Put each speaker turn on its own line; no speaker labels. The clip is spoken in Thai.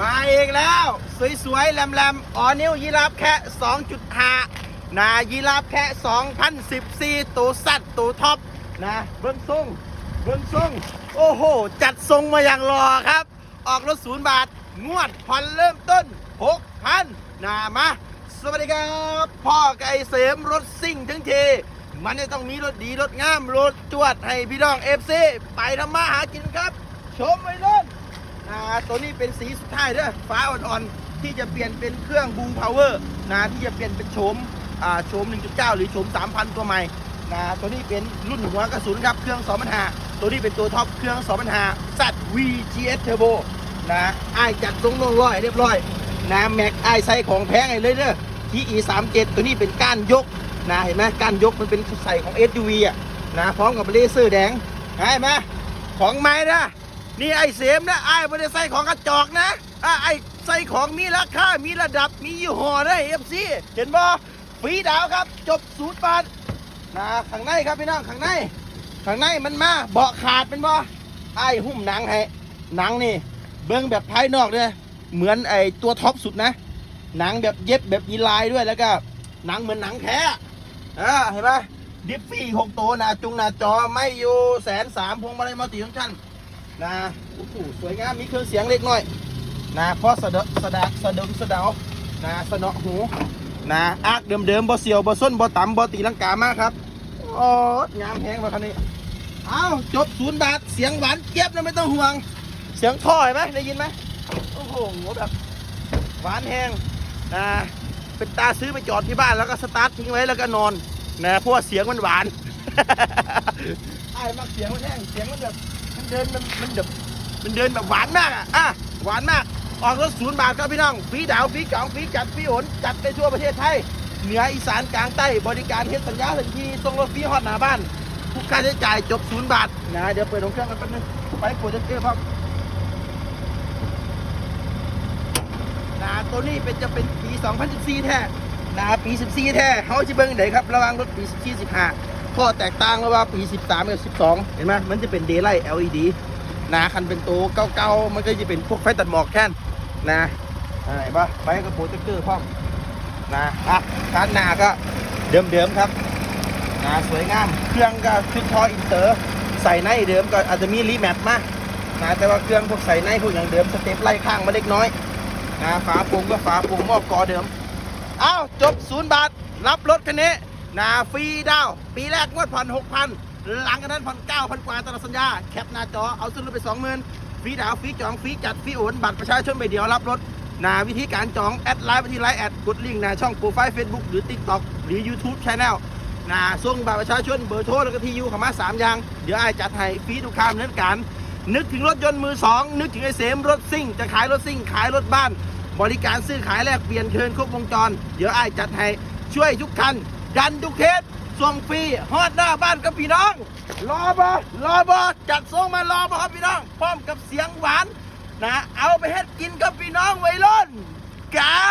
มาอีกแล้ว สวยๆแหลมๆออนิวยีราฟแค่ 2.5นายีราฟแค่ 2014ตัวสัตว์ตัวท็อปนะเบิ้งทรงเบิ้งทรงโอ้โห จัดทรงมาอย่างรอครับ ออกรถศูนย์บาท งวดผ่อนเริ่มต้น 6,000นามา สวัสดีครับ พ่อไก่เสมรถซิ่งทั้งทีมันจะต้องมีรถดีรถงาม รถจวดให้พี่น้องเอฟซีไปทำมาหากินครับ ชมไปเลย อ่าตัวนี้เป็นสีสุดท้ายเด้อฟ้าอ่อนๆที่จะเปลี่ยนเป็นเครื่องบูมพาวเวอร์นะที่จะเปลี่ยนเป็นโฉมอ่าโฉม 1.9 หรือโฉม 3,000 ตัวใหม่นะตัวนี้เป็นรุ่นหัวกระสุนครับเครื่อง2,500ตัวนี้เป็นตัวท็อปเครื่อง2,500 Z VGS Turbo นะไอจัดทรงลงร้อยเรียบร้อยนะแม็กไอใส่ของแพงไอเลยเด้อที่ E 3 7 ตัวนี้เป็นก้านยกนะเห็นไหมก้านยกมันเป็นใส่ของ SUV อะนะพร้อมกับเลเซอร์แดงเห็นไหมของไม้นะ นี่ไอ้เสมนะไอ้ไม่ได้ใส่ของกระจอกนะอะไอ้ใส่ของมีราคา มีระดับ มียี่ห้อได้เอฟซีเห็นบ่ฟรีดาวครับ จบศูนย์บาทนะข้างในครับพี่น้องข้างใน ข้างในมันมาเบาะขาดเป็นบ่ไอ้หุ้มหนังให้หนังนี่ เบิ้งแบบภายนอกเลยเหมือนไอตัวท็อปสุดนะ หนังแบบเย็บแบบอีลายด้วยแล้วก็หนังเหมือนหนังแท้อ่าเห็นปะดิฟฟี่หกตัวหนาจุงหนาจอไม่อยู่แสนสามพวงมาลัยมัลติฟังก์ชัน นะโอ้โหสวยงามมีเครื่องเสียงเล็กน้อยนะเพราะสะเดาสะดสะดมสะเดานะสะเนาะหูนะอักเดิมๆบ่เสียวบ่ส้นบ่ต่ำบ่ตีลังกามากครับโอ้งามแหงมาคันนี้เอาจบศูนย์บาทเสียงหวานเจี๊ยบนะไม่ต้องห่วง เสียงท่อเห็นไหมได้ยินไหมโอ้โหแบบหวานแห้งนะเป็นตาซื้อไปจอดที่บ้านแล้วก็สตาร์ททิ้งไว้แล้วก็นอนนะเพราะว่าเสียงมันหวาน ไอ้มักเสียงมันแห้งเสียงมันแบบมันเดินมันมันแบบมันเดินแบบหวานมากอะอะหวานมาก ออกรถศูนย์บาทครับพี่น้องฟรีดาวฟรีเก่าฟรีจัดฟรีโอนจัดไปทั่วประเทศไทยเหนืออีสานกลางใต้บริการเฮ็ดสัญญาทันทีส่งรถฟรีฮอดหน้าบ้านทุกค่าใช้จ่ายจบศูนย์บาทนะเดี๋ยวเปิดของเครื่องกันแป๊บนึงไปโปรเจคเตอครับนะตัวนี้เป็นจะเป็นปี 2014 แท้นะปี 14 แท้เขาจะเบิ่งไหนครับ ระว่างรถปี 14 15 ข้อแตกต่างระหว่างปี 13 กับ 12 เห็นไหมมันจะเป็นเดย์ไลท์ LED นะคันเป็นตัวเก่าๆมันก็จะเป็นพวกไฟตัดหมอกแค่นนะอ่าเห็นปะไฟกับโปรเจคเตอร์พร้อมนะอะคันหน้าก็เดิมๆครับนะสวยงาม เครื่องก็ชุดทออินเตอร์ ใส่ในเดิมก็อาจจะมีรีแมทมานะแต่ว่าเครื่องพวกใส่ในพวกอย่างเดิมสเต็ปไล่ข้างมาเล็กน้อยนะฝาปรุงก็ฝาปรุงหม้อกอเดิมเอาวจบศูนย์บาท รับรถคันนี้ นาฟรีดาว ปีแรกงวดผ่อนหกพันหลังจากนั้นผ่อนเก้าพันกว่าตลอดสัญญา แคปหน้าจอเอาซื้อรถไปสองหมื่นฟรีดาวฟรีจองฟรีจัดฟรีโอนบัตรประชาชนใบเดียวรับรถนาวิธีการจองแอดไลน์ไปที่ไลน์แอดกดลิงก์นาช่องโปรไฟล์ Facebook หรือ TikTok หรือ YouTube Channel นาส่งบัตรประชาชนเบอร์โทรแล้วก็ที่อยู่ข้ามาสามอย่าง เดี๋ยวไอ้จัดให้ฟรีทุกคำเนินการนึกถึงรถยนต์มือสองนึกถึงไอ้เสมรถซิ่ง จะขายรถซิ่ง ขายรถบ้าน บริการซื้อขายแลกเปลี่ยนเชิญครบวงจร เดี๋ยวไอ้จัดให้ช่วยทุกคัน ดันทุกเคสส่งฟรีฮอดหน้าบ้านกับพี่น้อง รอบอรอบอจัดส่งมารอบอครับพี่น้อง พร้อมกับเสียงหวานนะเอาไปเฮ็ดกินกับพี่น้องไว้ล้นเก้า